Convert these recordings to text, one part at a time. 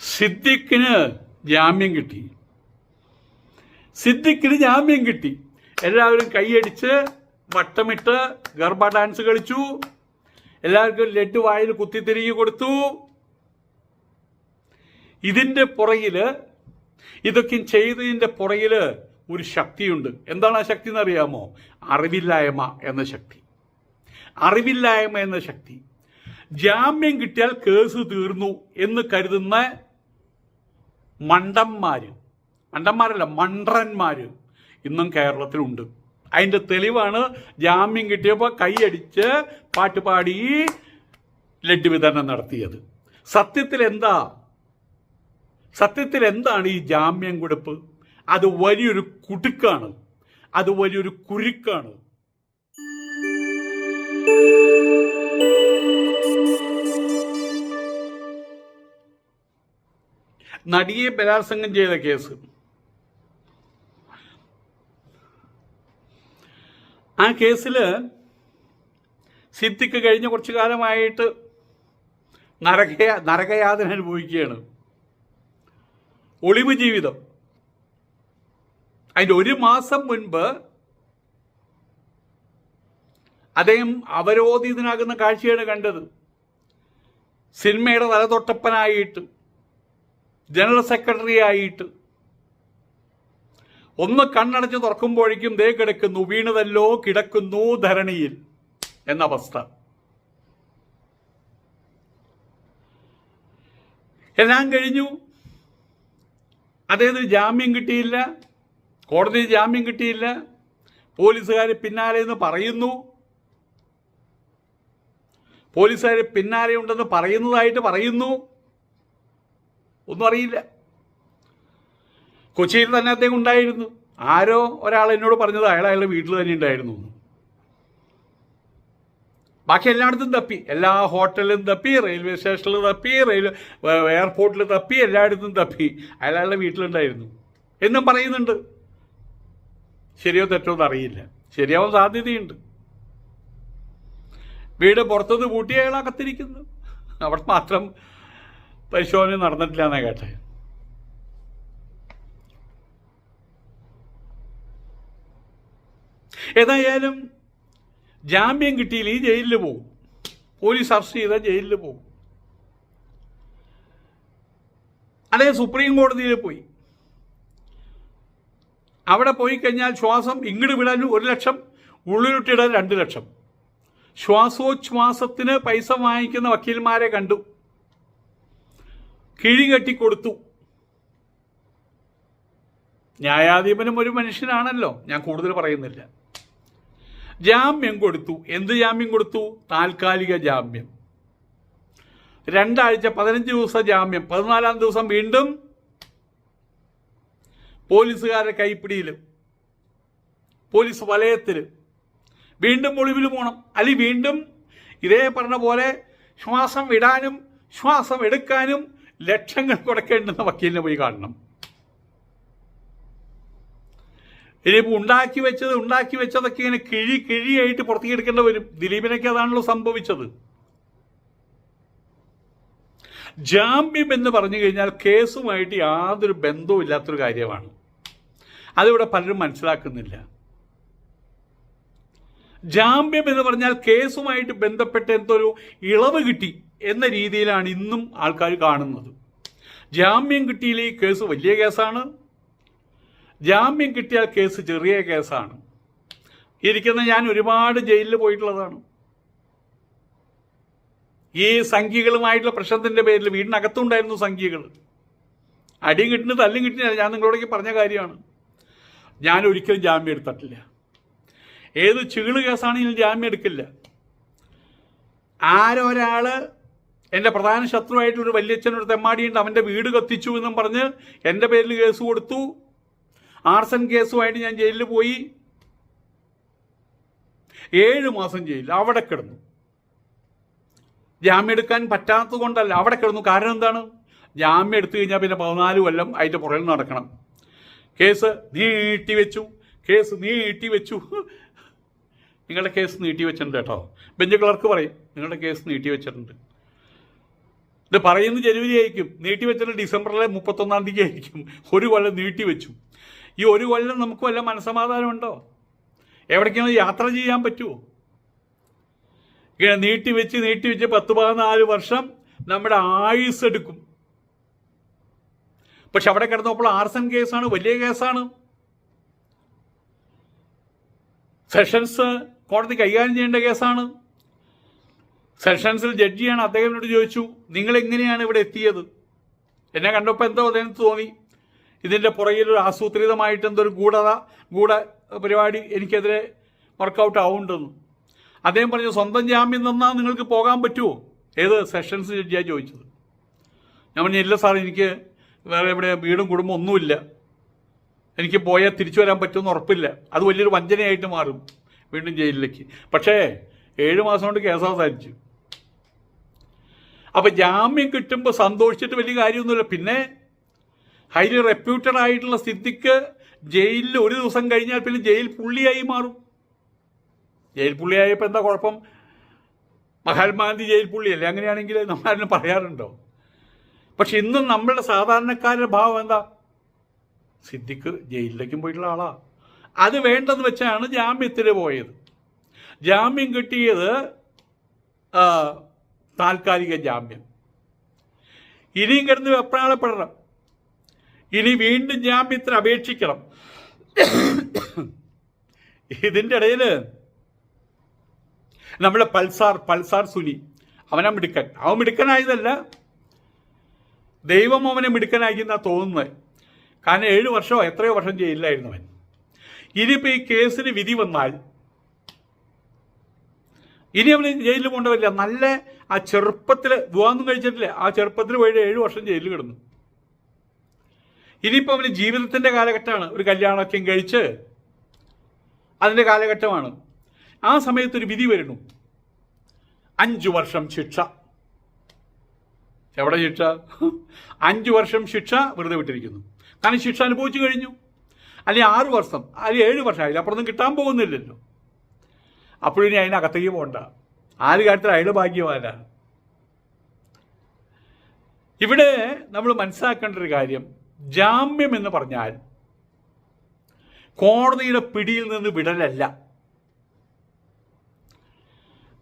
സിദ്ദിഖിന് ജാമ്യം കിട്ടി. സിദ്ദിഖിന് ജാമ്യം കിട്ടി. എല്ലാവരും കൈയടിച്ച് വട്ടമിട്ട് ഗർഭ ഡാൻസ് കളിച്ചു. എല്ലാവർക്കും ലഡ്ഡു വായിൽ കുത്തിത്തിരികെ കൊടുത്തു. ഇതിന്റെ പുറകിൽ ഇതൊക്കെ ചെയ്തതിന്റെ പുറകിൽ ഒരു ശക്തിയുണ്ട്. എന്താണ് ആ ശക്തി എന്നറിയാമോ? അറിവില്ലായ്മ എന്ന ശക്തി. അറിവില്ലായ്മ എന്ന ശക്തി. ജാമ്യം കിട്ടിയാൽ കേസ് തീർന്നു എന്ന് കരുതുന്ന മണ്ടന്മാര്. മണ്ടന്മാരല്ല മണ്ടന്മാര് ഇന്നും കേരളത്തിലുണ്ട്. അതിന്റെ തെളിവാണ് ജാമ്യം കിട്ടിയപ്പോൾ കൈയടിച്ച് പാട്ടുപാടി ലഡ്ഡു വിതരണം നടത്തിയത്. സത്യത്തിൽ എന്താ? സത്യത്തിൽ എന്താണ് ഈ ജാമ്യം കൊടുപ്പ്? അത് വലിയൊരു കുടുക്കാണ്. അത് വലിയൊരു കുരുക്കാണ്. നടിയെ ബലാത്സംഗം ചെയ്ത കേസ്. ആ കേസിൽ സിദ്ദിഖ് കഴിഞ്ഞ കുറച്ചു കാലമായിട്ട് നരക നരകയാതന അനുഭവിക്കുകയാണ്. ഒളിവ് ജീവിതം. അതിന്റെ ഒരു മാസം മുൻപ് അദ്ദേഹം അവരോധിതനാകുന്ന കാഴ്ചയാണ് കണ്ടത്. സിനിമയുടെ തലതൊട്ടപ്പനായിട്ട്. ജനറൽ സെക്രട്ടറി ആയിട്ട് ഒന്ന് കണ്ണടച്ച് തുറക്കുമ്പോഴേക്കും ദേ കിടക്കുന്നു വീണതല്ലോ കിടക്കുന്നു ധരണിയിൽ എന്ന അവസ്ഥ എല്ലാം കഴിഞ്ഞു. അദ്ദേഹത്തിന് ജാമ്യം കിട്ടിയില്ല കോടതി ജാമ്യം കിട്ടിയില്ല. പോലീസുകാർ പിന്നാലെ എന്ന് പറയുന്നു. പോലീസുകാർ പിന്നാലെ ഉണ്ടെന്ന് പറയുന്നതായിട്ട് പറയുന്നു. ഒന്നും അറിയില്ല. കൊച്ചിയിൽ തന്നെ അദ്ദേഹം ഉണ്ടായിരുന്നു. ആരോ ഒരാൾ എന്നോട് പറഞ്ഞത് അയാൾ അയാളുടെ വീട്ടിൽ തന്നെ ഉണ്ടായിരുന്നു. ബാക്കി എല്ലായിടത്തും തപ്പി. എല്ലാ ഹോട്ടലിലും തപ്പി റെയിൽവേ സ്റ്റേഷനിൽ തപ്പി റെയിൽ എയർപോർട്ടിൽ തപ്പി എല്ലായിടത്തും തപ്പി. അയാൾ അയാളുടെ വീട്ടിലുണ്ടായിരുന്നു. എന്നും പറയുന്നുണ്ട്. ശരിയോ തെറ്റോ എന്ന് അറിയില്ല. ശരിയാവാൻ സാധ്യതയുണ്ട്. വീട് പുറത്തുനിന്ന് പൂട്ടി അയാൾ അകത്തിരിക്കുന്നു. അവിടെ മാത്രം പരിശോധന നടന്നിട്ടില്ല എന്നാ കേട്ടെ. ഏതായാലും ജാമ്യം കിട്ടിയില്ല ഈ ജയിലിൽ പോകും പോലീസ് അറസ്റ്റ് ചെയ്താൽ ജയിലിൽ പോകും അതേ സുപ്രീം കോടതിയിൽ പോയി. അവിടെ പോയി കഴിഞ്ഞാൽ ശ്വാസം ഇങ്ങോട്ട് വിടാൻ ഒരു ലക്ഷം ഉള്ളിലിട്ടിടാൻ രണ്ട് ലക്ഷം. ശ്വാസോച്ഛ്വാസത്തിന് പൈസ വാങ്ങിക്കുന്ന വക്കീൽമാരെ കണ്ടു. കിഴി കൊടുത്തു ന്യായാധിപനും ഒരു മനുഷ്യനാണല്ലോ ഞാൻ കൂടുതൽ പറയുന്നില്ല. ജാമ്യം കൊടുത്തു. എന്ത് ജാമ്യം കൊടുത്തു? താൽക്കാലിക ജാമ്യം. രണ്ടാഴ്ച പതിനഞ്ച് ദിവസം ജാമ്യം. പതിനാലാം ദിവസം വീണ്ടും പോലീസുകാരുടെ കൈപ്പിടിയിൽ പോലീസ് വലയത്തിൽ വീണ്ടും ഒളിവിൽ പോകണം അല്ലെങ്കിൽ വീണ്ടും ഇതേ പറഞ്ഞ പോലെ ശ്വാസം വിടാനും ശ്വാസം എടുക്കാനും ലക്ഷങ്ങൾ കൊടുക്കേണ്ടുന്ന വക്കീലിനെ പോയി കാണണം. ഇനിയിപ്പോൾ ഉണ്ടാക്കി വെച്ചത് ഉണ്ടാക്കി വെച്ചതൊക്കെ ഇങ്ങനെ കിഴി കിഴിയായിട്ട് പുറത്തേക്ക് എടുക്കേണ്ടി വരും ദിലീപിനൊക്കെ അതാണല്ലോ സംഭവിച്ചത്. ജാമ്യം എന്ന് പറഞ്ഞു കഴിഞ്ഞാൽ കേസുമായിട്ട് യാതൊരു ബന്ധവും ഇല്ലാത്തൊരു കാര്യമാണ്. അതിവിടെ പലരും മനസ്സിലാക്കുന്നില്ല. ജാമ്യം എന്ന് പറഞ്ഞാൽ കേസുമായിട്ട് ബന്ധപ്പെട്ട എന്തൊരു ഇളവ് കിട്ടി. എന്ന രീതിയിലാണ് ഇന്നും ആൾക്കാർ കാണുന്നത്. ജാമ്യം കിട്ടിയില്ല ഈ കേസ് വലിയ കേസാണ്. ജാമ്യം കിട്ടിയാൽ കേസ് ചെറിയ കേസാണ്. ഇരിക്കുന്ന ഞാൻ ഒരുപാട് ജയിലിൽ പോയിട്ടുള്ളതാണ്. ഈ സംഖ്യകളുമായിട്ടുള്ള പ്രശ്നത്തിന്റെ പേരിൽ വീടിനകത്തുണ്ടായിരുന്നു സംഖ്യകൾ. അടിയും കിട്ടുന്നത് തല്ലും കിട്ടുന്നില്ല ഞാൻ നിങ്ങളോടൊക്കെ പറഞ്ഞ കാര്യമാണ്. ഞാൻ ഒരിക്കലും ജാമ്യം എടുത്തിട്ടില്ല. ഏത് ചീൾ കേസാണെങ്കിലും ജാമ്യം എടുക്കില്ല. ആരൊരാൾ എന്റെ പ്രധാന ശത്രുവായിട്ടുള്ളൊരു വല്യച്ഛനൊരു തെമ്മാടിയുണ്ട് അവന്റെ വീട് കത്തിച്ചു എന്നും പറഞ്ഞ് എന്റെ പേരിൽ കേസ് കൊടുത്തു. ആർസൺ കേസുമായിട്ട് ഞാൻ ജയിലിൽ പോയി. ഏഴ് മാസം ജയിലിൽ അവിടെ കിടന്നു. ജാമ്യം എടുക്കാൻ പറ്റാത്തത് കൊണ്ടല്ല അവിടെ കിടന്നു. കാരണം എന്താണ്? ജാമ്യം എടുത്തു കഴിഞ്ഞാൽ പിന്നെ പതിനാല് കൊല്ലം അതിന്റെ പുറകിൽ നടക്കണം. കേസ് നീട്ടിവെച്ചു കേസ് നീട്ടിവെച്ചു നിങ്ങളുടെ കേസ് നീട്ടി വെച്ചിട്ടുണ്ട് കേട്ടോ. ബെഞ്ച് ക്ലർക്ക് പറയും നിങ്ങളുടെ കേസ് നീട്ടി വെച്ചിട്ടുണ്ട്. ഇത് പറയുന്നത് ജനുവരി ആയിരിക്കും. നീട്ടിവെച്ചത് ഡിസംബറിലെ മുപ്പത്തൊന്നാം തീയതി ആയിരിക്കും. ഒരു കൊല്ലം നീട്ടിവെച്ചു ഈ ഒരു കൊല്ലം നമുക്ക് വല്ല മനസമാധാനമുണ്ടോ എവിടേക്കാണ് യാത്ര ചെയ്യാൻ പറ്റുമോ ഇങ്ങനെ നീട്ടിവെച്ച് നീട്ടിവെച്ച് പത്ത് പതിനാല് വർഷം നമ്മുടെ ആയുസ് എടുക്കും. പക്ഷെ അവിടെ കിടന്നപ്പോൾ ആർസൺ കേസാണ് വലിയ കേസാണ്. സെഷൻസ് കോടതി കൈകാര്യം ചെയ്യേണ്ട കേസാണ്. സെഷൻസിൽ ജഡ്ജിയാണ് അദ്ദേഹത്തിനോട് ചോദിച്ചു നിങ്ങൾ എങ്ങനെയാണ് ഇവിടെ എത്തിയത്? എന്നെ കണ്ടപ്പോൾ എന്തോ അദ്ദേഹം തോന്നി. ഇതിന്റെ പുറകിൽ ഒരു ആസൂത്രിതമായിട്ട് എന്തൊരു ഗൂഢത ഗൂഢ പരിപാടി എനിക്കെതിരെ വർക്കൗട്ട് ആവുന്നുണ്ടെന്ന് അദ്ദേഹം പറഞ്ഞു സ്വന്തം ജാമ്യം നിന്നാൽ നിങ്ങൾക്ക് പോകാൻ പറ്റുമോ? ഏത്? സെഷൻസ് ജഡ്ജിയാണ് ചോദിച്ചത്. ഞാൻ പറഞ്ഞു ഇല്ല സാർ എനിക്ക് വേറെ ഇവിടെ വീടും കുടുംബം ഒന്നുമില്ല. എനിക്ക് പോയാൽ തിരിച്ചു വരാൻ പറ്റുമെന്ന് ഉറപ്പില്ല. അത് വലിയൊരു വഞ്ചനയായിട്ട് മാറും വീണ്ടും ജയിലിലേക്ക്. പക്ഷേ ഏഴ് മാസം കൊണ്ട് കേസ് അവസാനിച്ചു. അപ്പം ജാമ്യം കിട്ടുമ്പോൾ സന്തോഷിച്ചിട്ട് വലിയ കാര്യമൊന്നുമില്ല. പിന്നെ ഹൈലി റെപ്യൂട്ടഡ് ആയിട്ടുള്ള സ്ഥിതിക്ക് ജയിലിൽ ഒരു ദിവസം കഴിഞ്ഞാൽ പിന്നെ ജയിൽ പുള്ളിയായി മാറും. ജയിൽ പുള്ളിയായപ്പോൾ എന്താ കുഴപ്പം? മഹാത്മാഗാന്ധി ജയിൽ പുള്ളിയല്ലേ? അങ്ങനെയാണെങ്കിൽ നമ്മളാരും പറയാറുണ്ടോ? പക്ഷെ ഇന്നും നമ്മളുടെ സാധാരണക്കാരുടെ ഭാവം എന്താ? സിദ്ദിഖ് ജയിലിലേക്കും പോയിട്ടുള്ള ആളാ. അത് വേണ്ടെന്ന് വെച്ചാണ് ജാമ്യത്തിന് പോയത്. ജാമ്യം കിട്ടിയത് താൽക്കാലിക ജാമ്യം. ഇനിയും കിടന്ന് വെപ്രാളപ്പെടണം. ഇനി വീണ്ടും ജാമ്യത്തിന് അപേക്ഷിക്കണം. ഇതിന്റെ ഇടയിൽ നമ്മുടെ പൾസാർ പൾസാർ സുനി. അവനെ മിടുക്കൻ. അവൻ മിടുക്കനായതല്ല. ദൈവം അവനെ മിടുക്കനാക്കി എന്നാ തോന്നുന്നത് കാരണം ഏഴ് വർഷമോ എത്രയോ വർഷം ജയിലിലായിരുന്നു അവൻ. ഇനിയിപ്പോൾ ഈ കേസിന് വിധി വന്നാൽ ഇനി അവന് ജയിലിൽ കൊണ്ടുവരില്ല നല്ല ആ ചെറുപ്പത്തിൽ വിവാഹമൊന്നും കഴിച്ചിട്ടില്ല? ആ ചെറുപ്പത്തിൽ പോയിട്ട് ഏഴ് വർഷം ജയിലിൽ കിടന്നു. ഇനിയിപ്പോൾ അവന് ജീവിതത്തിന്റെ കാലഘട്ടമാണ്. ഒരു കല്യാണമൊക്കെയും കഴിച്ച് അതിന്റെ കാലഘട്ടമാണ്. ആ സമയത്ത് ഒരു വിധി വരുന്നു. അഞ്ചു വർഷം ശിക്ഷ. എവിടെ ശിക്ഷ? അഞ്ചു വർഷം ശിക്ഷ വെറുതെ വിട്ടിരിക്കുന്നു. കാരണം ശിക്ഷ അനുഭവിച്ചു കഴിഞ്ഞു. അല്ലെങ്കിൽ ആറ് വർഷം അല്ലെങ്കിൽ ഏഴ് വർഷം അപ്പുറത്തും കിട്ടാൻ പോകുന്നില്ലല്ലോ. അപ്പോഴിനി അതിനകത്തേക്ക് പോകണ്ട ആര് കാര്യത്തിൽ അയാൾ ഭാഗ്യവാന? ഇവിടെ നമ്മൾ മനസ്സിലാക്കേണ്ട ഒരു കാര്യം ജാമ്യം എന്ന് പറഞ്ഞാൽ കോടതിയുടെ പിടിയിൽ നിന്ന് വിടലല്ല.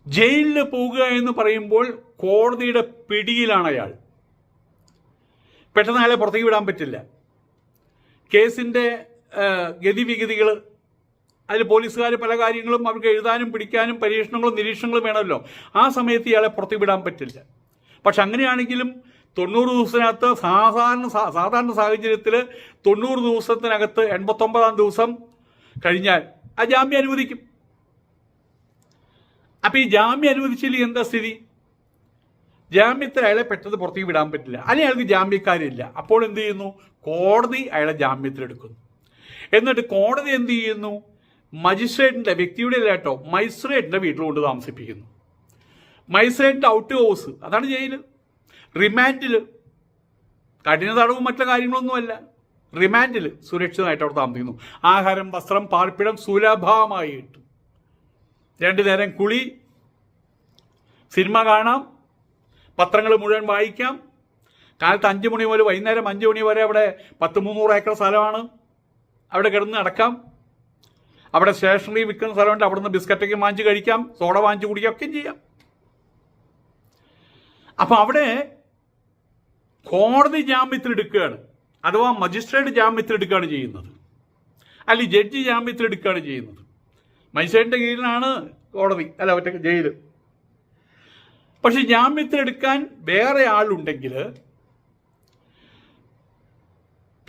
ജയിലിൽ പോവുക എന്ന് പറയുമ്പോൾ കോടതിയുടെ പിടിയിലാണ് അയാൾ. പെട്ടെന്ന് അയാളെ പുറത്തേക്ക് വിടാൻ പറ്റില്ല. കേസിന്റെ ഗതിവിഗതികൾ അതിൽ പോലീസുകാർ പല കാര്യങ്ങളും അവർക്ക് എഴുതാനും പിടിക്കാനും പരീക്ഷണങ്ങളും നിരീക്ഷണങ്ങളും വേണമല്ലോ. ആ സമയത്ത് ഇയാളെ പുറത്തു വിടാൻ പറ്റില്ല. പക്ഷെ അങ്ങനെയാണെങ്കിലും തൊണ്ണൂറ് ദിവസത്തിനകത്ത് സാധാരണ സാധാരണ സാഹചര്യത്തിൽ തൊണ്ണൂറ് ദിവസത്തിനകത്ത് എൺപത്തൊമ്പതാം ദിവസം കഴിഞ്ഞാൽ ആ ജാമ്യം അനുവദിക്കും. അപ്പം ഈ ജാമ്യം അനുവദിച്ചില്ലെങ്കിൽ എന്താ സ്ഥിതി? ജാമ്യത്തിൽ അയാളെ പെട്ടെന്ന് പുറത്തേക്ക് വിടാൻ പറ്റില്ല. അല്ലെങ്കിൽ അയാൾക്ക് ജാമ്യക്കാരില്ല. അപ്പോൾ എന്ത് ചെയ്യുന്നു? കോടതി അയാളെ ജാമ്യത്തിലെടുക്കുന്നു. എന്നിട്ട് കോടതി എന്ത് ചെയ്യുന്നു? മജിസ്ട്രേറ്റിന്റെ വ്യക്തിയുടെ അല്ല കേട്ടോ മജിസ്ട്രേറ്റിന്റെ വീട്ടിൽ കൊണ്ട് താമസിപ്പിക്കുന്നു. മജിസ്ട്രേറ്റിന്റെ ഔട്ട് ഹൗസ് അതാണ് ജയിൽ റിമാൻഡിൽ കഠിന തടവും മറ്റു കാര്യങ്ങളൊന്നുമല്ല. റിമാൻഡിൽ സുരക്ഷിതമായിട്ട് അവിടെ താമസിക്കുന്നു. ആഹാരം വസ്ത്രം പാർപ്പിടം സുലഭമായി കിട്ടും. രണ്ടു നേരം കുളി സിനിമ കാണാം പത്രങ്ങൾ മുഴുവൻ വായിക്കാം. കാലത്ത് അഞ്ച് മണി മുതൽ വൈകുന്നേരം അഞ്ച് മണി വരെ അവിടെ പത്ത് മുന്നൂറ് ഏക്കർ സ്ഥലമാണ്. അവിടെ കിടന്ന് നടക്കാം. അവിടെ സ്റ്റേഷനറി വിൽക്കുന്ന സ്ഥലമുണ്ട് അവിടുന്ന് ബിസ്ക്കറ്റൊക്കെ വാങ്ങിച്ച് കഴിക്കാം സോഡ വാങ്ങിച്ച് കുടിക്കാം ഒക്കെ ചെയ്യാം. അപ്പം അവിടെ കോടതി ജാമ്യത്തിലെടുക്കുകയാണ് അഥവാ മജിസ്ട്രേറ്റ് ജാമ്യത്തിലെടുക്കുകയാണ് ചെയ്യുന്നത്. അല്ലെങ്കിൽ ജഡ്ജി ജാമ്യത്തിലെടുക്കുകയാണ് ചെയ്യുന്നത്. മജിസ്ട്രേറ്റിന്റെ കീഴിലാണ് കോടതി അല്ല ഒറ്റ ജയിൽ പക്ഷെ ജാമ്യത്തിലെടുക്കാൻ വേറെ ആളുണ്ടെങ്കിൽ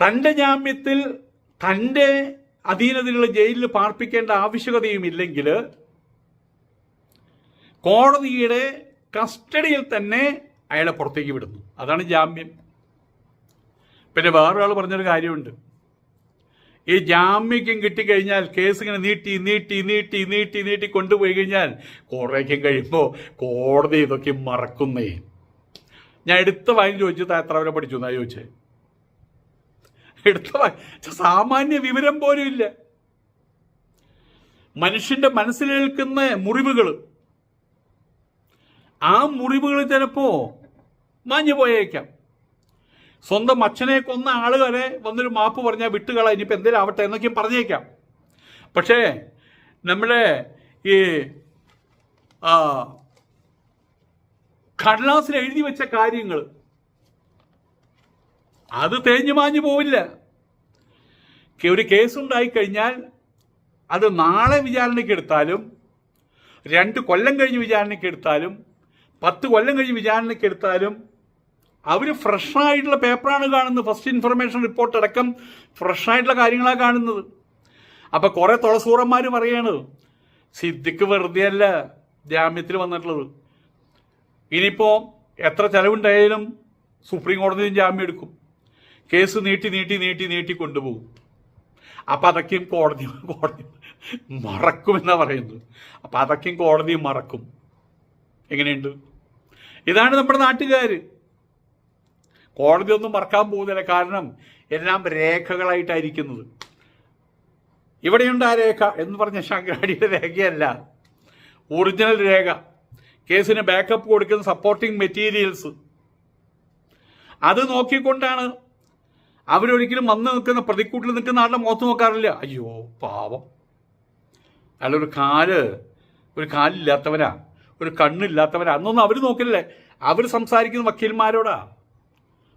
തന്റെ ജാമ്യത്തിൽ തന്റെ അധീനതയിലുള്ള ജയിലിൽ പാർപ്പിക്കേണ്ട ആവശ്യകതയും ഇല്ലെങ്കിൽ കോടതിയുടെ കസ്റ്റഡിയിൽ തന്നെ അയാളെ പുറത്തേക്ക് വിടുന്നു. അതാണ് ജാമ്യം. പിന്നെ വേറൊരാൾ പറഞ്ഞൊരു കാര്യമുണ്ട്. ഈ ജാമ്യക്കും കിട്ടിക്കഴിഞ്ഞാൽ കേസ് ഇങ്ങനെ നീട്ടി നീട്ടി നീട്ടി നീട്ടി നീട്ടി കൊണ്ടുപോയി കഴിഞ്ഞാൽ കുറേക്കും കഴിയുമ്പോൾ കോടതി ഇതൊക്കെ മറക്കുന്നേ. ഞാൻ എടുത്ത വായന ചോദിച്ചു എത്ര വരെ പഠിച്ചു എന്നാ ചോദിച്ചേ? എടുത്ത സാമാന്യ വിവരം പോലും ഇല്ല. മനുഷ്യന്റെ മനസ്സിലേൽക്കുന്ന മുറിവുകൾ ആ മുറിവുകൾ ചിലപ്പോ മാഞ്ഞു പോയേക്കാം. സ്വന്തം അച്ഛനെ കൊന്ന ആൾ വരെ വന്നൊരു മാപ്പ് പറഞ്ഞാൽ വിട്ടുകള ഇനിയിപ്പോൾ എന്തെങ്കിലും ആവട്ടെ എന്നൊക്കെയും പറഞ്ഞേക്കാം. പക്ഷേ നമ്മുടെ ഈ കടലാസിൽ എഴുതി വെച്ച കാര്യങ്ങൾ അത് തേഞ്ഞു മാഞ്ഞു പോവില്ല. ഒരു കേസുണ്ടായി കഴിഞ്ഞാൽ അത് നാളെ വിചാരണയ്ക്ക് എടുത്താലും രണ്ട് കൊല്ലം കഴിഞ്ഞ് വിചാരണയ്ക്ക് എടുത്താലും പത്ത് കൊല്ലം കഴിഞ്ഞ് വിചാരണയ്ക്ക് എടുത്താലും അവർ ഫ്രഷായിട്ടുള്ള പേപ്പറാണ് കാണുന്നത്. ഫസ്റ്റ് ഇൻഫർമേഷൻ റിപ്പോർട്ട് അടക്കം ഫ്രഷായിട്ടുള്ള കാര്യങ്ങളാണ് കാണുന്നത്. അപ്പം കുറേ തുളസൂറന്മാർ പറയാണ് സിദ്ദിഖ് വെറുതെ അല്ല ജാമ്യത്തിൽ വന്നിട്ടുള്ളത്. ഇനിയിപ്പോൾ എത്ര ചെലവുണ്ടായാലും സുപ്രീം കോടതിയും ജാമ്യം എടുക്കും. കേസ് നീട്ടി നീട്ടി നീട്ടി നീട്ടി കൊണ്ടുപോകും. അപ്പം അതൊക്കെയും കോടതി കോടതി മറക്കുമെന്നാ പറയുന്നത്. അപ്പം അതൊക്കെയും കോടതി മറക്കും. എങ്ങനെയുണ്ട്? ഇതാണ് നമ്മുടെ നാട്ടുകാർ. കോടതി ഒന്നും മറക്കാൻ പോകുന്നില്ല. കാരണം എല്ലാം രേഖകളായിട്ടായിരിക്കുന്നത്. ഇവിടെയുണ്ട് ആ രേഖ എന്ന് പറഞ്ഞ ശങ്കരാടിയുടെ രേഖയല്ല. ഒറിജിനൽ രേഖ. കേസിന് ബാക്കപ്പ് കൊടുക്കുന്ന സപ്പോർട്ടിംഗ് മെറ്റീരിയൽസ് അത് നോക്കിക്കൊണ്ടാണ് അവരൊരിക്കലും വന്ന് നിൽക്കുന്ന പ്രതിക്കൂട്ടിൽ നിൽക്കുന്ന ആളുടെ മുഖത്ത് നോക്കാറില്ല. അയ്യോ പാവം. അയാളൊരു കാൽ ഒരു കാലില്ലാത്തവനാ ഒരു കണ്ണില്ലാത്തവനാ അന്നൊന്നും അവർ നോക്കില്ലേ. അവർ സംസാരിക്കുന്ന വക്കീൽമാരോടാ.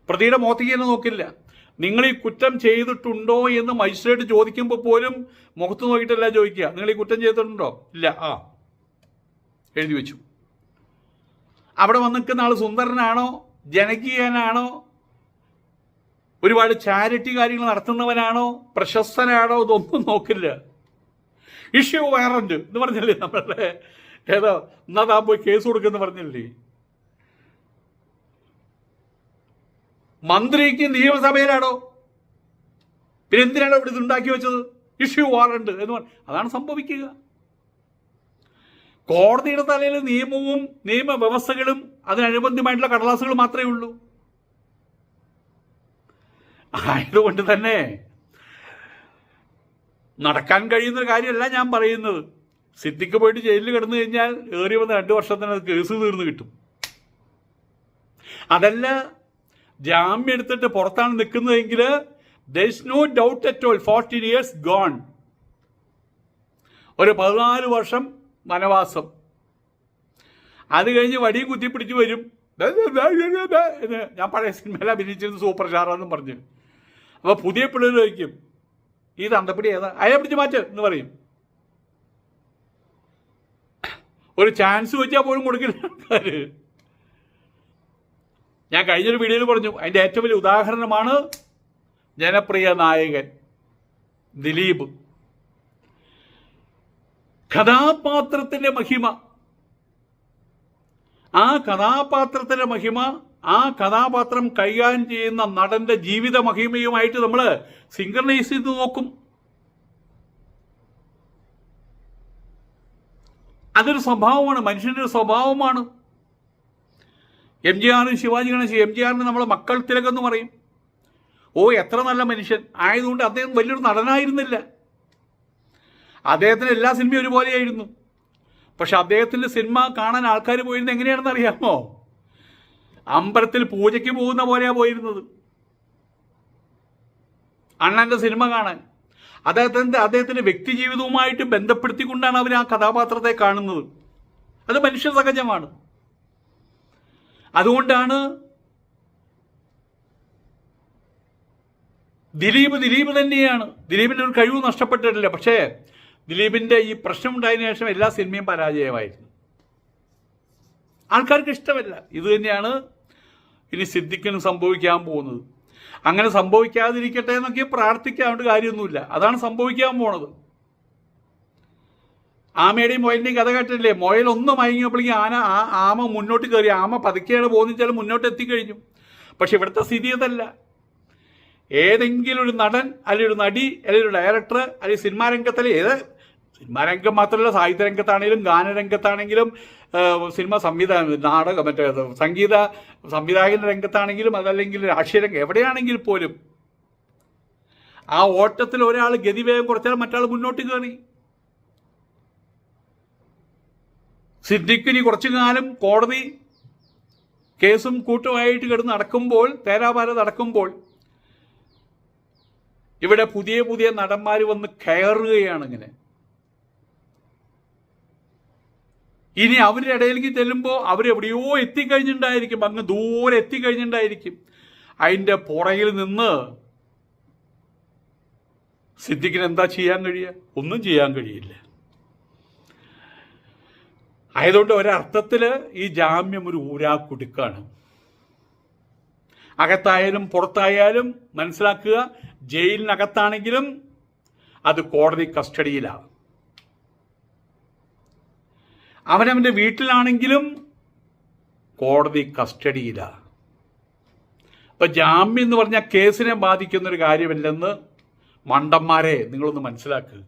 പ്രതിയുടെ മുഖത്തേക്ക് തന്നെ നോക്കില്ല. നിങ്ങൾ ഈ കുറ്റം ചെയ്തിട്ടുണ്ടോ എന്ന് മജിസ്ട്രേറ്റ് ചോദിക്കുമ്പോൾ പോലും മുഖത്ത് നോക്കിയിട്ടല്ല ചോദിക്കുക. നിങ്ങൾ ഈ കുറ്റം ചെയ്തിട്ടുണ്ടോ? ഇല്ല. ആ. എഴുതി വെച്ചു. അവിടെ വന്നിരിക്കുന്ന ആൾ സുന്ദരനാണോ? ജനകീയനാണോ? ഒരുപാട് ചാരിറ്റി കാര്യങ്ങൾ നടത്തുന്നവനാണോ? പ്രശസ്തനാണോ? ഇതൊന്നും നോക്കില്ല. ഇഷ്യൂ വാറന്റ് എന്ന് പറഞ്ഞല്ലേ നമ്മളുടെ ഏതോ എന്നാ പോയി കേസ് കൊടുക്കുന്ന പറഞ്ഞല്ലേ? മന്ത്രിക്ക് നിയമസഭയിലാണോ? പിന്നെ എന്തിനാണ് ഇവിടെ ഇതുണ്ടാക്കി വെച്ചത്? ഇഷ്യൂ വാറണ്ട് എന്ന് പറഞ്ഞു അതാണ് സംഭവിക്കുക. കോടതിയുടെ തലയിൽ നിയമവും നിയമവ്യവസ്ഥകളും അതിനനുബന്ധമായിട്ടുള്ള കടലാസുകൾ മാത്രമേ ഉള്ളൂ. ആയതുകൊണ്ട് തന്നെ നടക്കാൻ കഴിയുന്ന ഒരു കാര്യമല്ല ഞാൻ പറയുന്നത്. സിദ്ധിക്ക് പോയിട്ട് ജയിലിൽ കിടന്നു കഴിഞ്ഞാൽ ഏറി വന്ന് രണ്ട് വർഷത്തിനകത്ത് കേസ് തീർന്നു കിട്ടും. അതല്ല ജാമ്യം എടുത്തിട്ട് പുറത്താണ് നിൽക്കുന്നതെങ്കിൽ thus no doubt at all fourteen years gone ഒരു പതിനാല് വർഷം വനവാസം. അത് കഴിഞ്ഞ് വടിയും കുത്തിപ്പിടിച്ച് വരും. ഞാൻ പഴയ സിനിമയിൽ അഭിനയിച്ചിരുന്ന സൂപ്പർ സ്റ്റാറാന്നും പറഞ്ഞു. അപ്പോൾ പുതിയ പിള്ളേർ ചോദിക്കും ഈ തണ്ടപ്പിടി ഏതാ? അയാളെ പിടിച്ച് മാറ്റ് എന്ന് പറയും. ഒരു ചാൻസ് വെച്ചാൽ പോലും കൊടുക്കില്ല ഞാൻ കഴിഞ്ഞൊരു വീഡിയോയിൽ പറഞ്ഞു അതിന്റെ ഏറ്റവും വലിയ ഉദാഹരണമാണ് ജനപ്രിയ നായകൻ ദിലീപ്. കഥാപാത്രത്തിന്റെ മഹിമ ആ കഥാപാത്രത്തിന്റെ മഹിമ ആ കഥാപാത്രം കൈകാര്യം ചെയ്യുന്ന നടന്റെ ജീവിത മഹിമയുമായിട്ട് നമ്മൾ സിംഗർണൈസ് ചെയ്ത് നോക്കും. അതൊരു സ്വഭാവമാണ് മനുഷ്യന്റെ ഒരു സ്വഭാവമാണ്. എം ജി ആറിന് ശിവാജി ഗണേശ് എം ജി ആറിന് നമ്മളെ മക്കൾ തിലകെന്ന് പറയും. ഓ എത്ര നല്ല മനുഷ്യൻ. ആയതുകൊണ്ട് അദ്ദേഹം വലിയൊരു നടനായിരുന്നില്ല. അദ്ദേഹത്തിന് എല്ലാ സിനിമയും ഒരുപോലെയായിരുന്നു. പക്ഷെ അദ്ദേഹത്തിന്റെ സിനിമ കാണാൻ ആൾക്കാർ പോയിരുന്നത് എങ്ങനെയാണെന്ന് അറിയാമോ? അമ്പലത്തിൽ പൂജയ്ക്ക് പോകുന്ന പോലെയാ പോയിരുന്നത്. അണ്ണന്റെ സിനിമ കാണാൻ. അദ്ദേഹത്തിന്റെ അദ്ദേഹത്തിന്റെ വ്യക്തി ജീവിതവുമായിട്ട് ബന്ധപ്പെടുത്തിക്കൊണ്ടാണ് അവർ ആ കഥാപാത്രത്തെ കാണുന്നത്. അത് മനുഷ്യ സഹജമാണ്. അതുകൊണ്ടാണ് ദിലീപ് ദിലീപ് തന്നെയാണ്. ദിലീപിന്റെ ഒരു കഴിവ് നഷ്ടപ്പെട്ടിട്ടില്ല. പക്ഷേ ദിലീപിന്റെ ഈ പ്രശ്നം ഉണ്ടായതിനു ശേഷം എല്ലാ സിനിമയും പരാജയമായിരുന്നു. ആൾക്കാർക്ക് ഇഷ്ടമല്ല. ഇത് തന്നെയാണ് ഇനി സിദ്ധിക്കിന് സംഭവിക്കാൻ പോകുന്നത്. അങ്ങനെ സംഭവിക്കാതിരിക്കട്ടെ എന്നൊക്കെ പ്രാർത്ഥിക്കാണ്ട് കാര്യമൊന്നുമില്ല. അതാണ് സംഭവിക്കാൻ പോണത്. ആമയുടെയും മുയലിന്റെയും കഥ കേട്ടില്ലേ മോയൽ ഒന്ന് മയങ്ങിയപ്പോഴേക്കും ആന ആ ആമ മുന്നോട്ട് കയറി. ആമ പതുക്കെയാണ് പോകുന്നത്. മുന്നോട്ട് എത്തിക്കഴിഞ്ഞു. പക്ഷെ ഇവിടുത്തെ സ്ഥിതി അതല്ല. ഏതെങ്കിലും ഒരു നടൻ അല്ലെങ്കിൽ ഒരു നടി അല്ലെങ്കിൽ ഒരു ഡയറക്ടർ അല്ലെങ്കിൽ സിനിമാ രംഗത്തിലെ ഏത് സിനിമാ രംഗം മാത്രമല്ല സാഹിത്യ രംഗത്താണെങ്കിലും ഗാനരംഗത്താണെങ്കിലും സിനിമ സംവിധാന നാടകം മറ്റേ സംഗീത സംവിധായക രംഗത്താണെങ്കിലും അതല്ലെങ്കിൽ രാഷ്ട്രീയ രംഗം എവിടെയാണെങ്കിൽ പോലും ആ ഓട്ടത്തിൽ ഒരാൾ ഗതിവേഗം കുറച്ചാൽ മറ്റാൾ മുന്നോട്ട് കയറി. സിദ്ദിഖിനി കുറച്ചു കാലം കോടതി കേസും കൂട്ടുമായിട്ട് കിടന്ന് നടക്കുമ്പോൾ തേരാപാര നടക്കുമ്പോൾ ഇവിടെ പുതിയ പുതിയ നടന്മാർ വന്ന് കയറുകയാണ് ഇങ്ങനെ. ഇനി അവരുടെ ഇടയിലേക്ക് ചെല്ലുമ്പോൾ അവരെവിടെയോ എത്തിക്കഴിഞ്ഞിട്ടുണ്ടായിരിക്കും അങ്ങ് ദൂരെ എത്തിക്കഴിഞ്ഞിട്ടുണ്ടായിരിക്കും അതിന്റെ പുറകിൽ നിന്ന് സിദ്ദിഖിന് എന്താ ചെയ്യാൻ കഴിയുക? ഒന്നും ചെയ്യാൻ കഴിയില്ല. ആയതുകൊണ്ട് ഒരർത്ഥത്തിൽ ഈ ജാമ്യം ഒരു ഊരാക്കുടുക്കാണ്. അകത്തായാലും പുറത്തായാലും മനസ്സിലാക്കുക ജയിലിനകത്താണെങ്കിലും അത് കോടതി കസ്റ്റഡിയിലാണ്. അവനവന്റെ വീട്ടിലാണെങ്കിലും കോടതി കസ്റ്റഡിയിലാണ് ഇപ്പം ജാമ്യം എന്ന് പറഞ്ഞാൽ കേസിനെ ബാധിക്കുന്നൊരു കാര്യമല്ലെന്ന് മണ്ടന്മാരെ നിങ്ങളൊന്ന് മനസ്സിലാക്കുക